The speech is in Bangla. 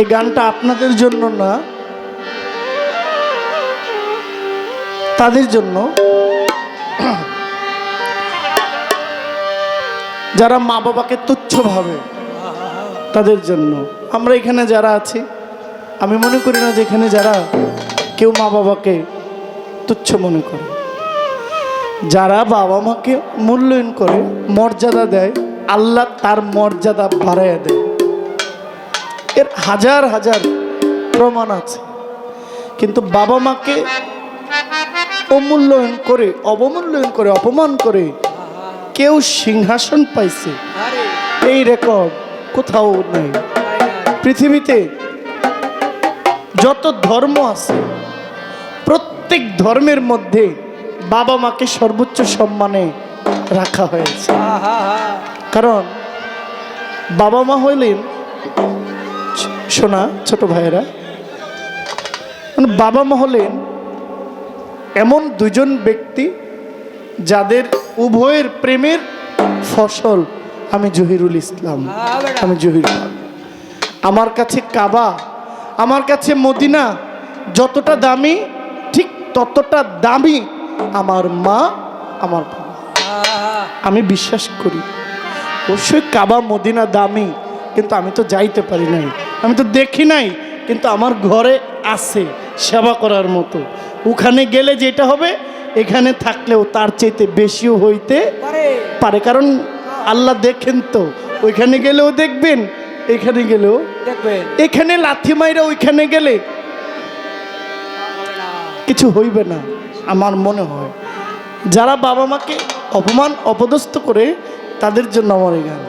এই গানটা আপনাদের জন্য না, তাদের জন্য। যারা মা বাবাকে তুচ্ছ ভাবে, তাদের জন্য। আমরা এখানে যারা আছি, আমি মনে করি না যে এখানে যারা কেউ মা বাবাকে তুচ্ছ মনে করে। যারা বাবা মাকে মূল্যায়ন করে, মর্যাদা দেয়, আল্লাহ তার মর্যাদা বাড়াইয়া দেয়। এর হাজার হাজার প্রমাণ আছে। কিন্তু বাবা মাকে অমূল্যায়ন করে, অবমূল্যায়ন করে, অপমান করে কেউ সিংহাসন পাইছে। এই রেকর্ড কোথাও নেই। পৃথিবীতে যত ধর্ম আছে, প্রত্যেক ধর্মের মধ্যে বাবা মাকে সর্বোচ্চ সম্মানে রাখা হয়েছে। কারণ বাবা মা হইলেন ছ- শোনা, ছোট ভাইয়েরা। মানে বাবা মা হলেন এমন দুজন ব্যক্তি যাদের উভয়ের প্রেমের ফসল আমি জহিরুল ইসলাম, আমি জহির আমার কাছে কাবা, আমার কাছে মদিনা, যতটা দামি, ঠিক ততটা দামি আমার মা, আমার বাবা। আমি বিশ্বাস করি, অবশ্যই কাবা মদিনা দামি, কিন্তু আমি তো যাইতে পারি নাই। আমি তো দেখি নাই কিন্তু আমার ঘরে আছে সেবা করার মতো। ওখানে গেলে যেটা হবে এখানে থাকলেও তার চাইতে বেশিও হইতে পারে। কারণ আল্লাহ দেখেন তো ওইখানে গেলেও দেখবেন এখানে গেলেও দেখবেন। এখানে লাথি মাইরা ওইখানে গেলে কিছু হইবে না আমার মনে হয়। যারা বাবা মাকে অপমান অপদস্থ করে তাদের জন্য আমার এই গান।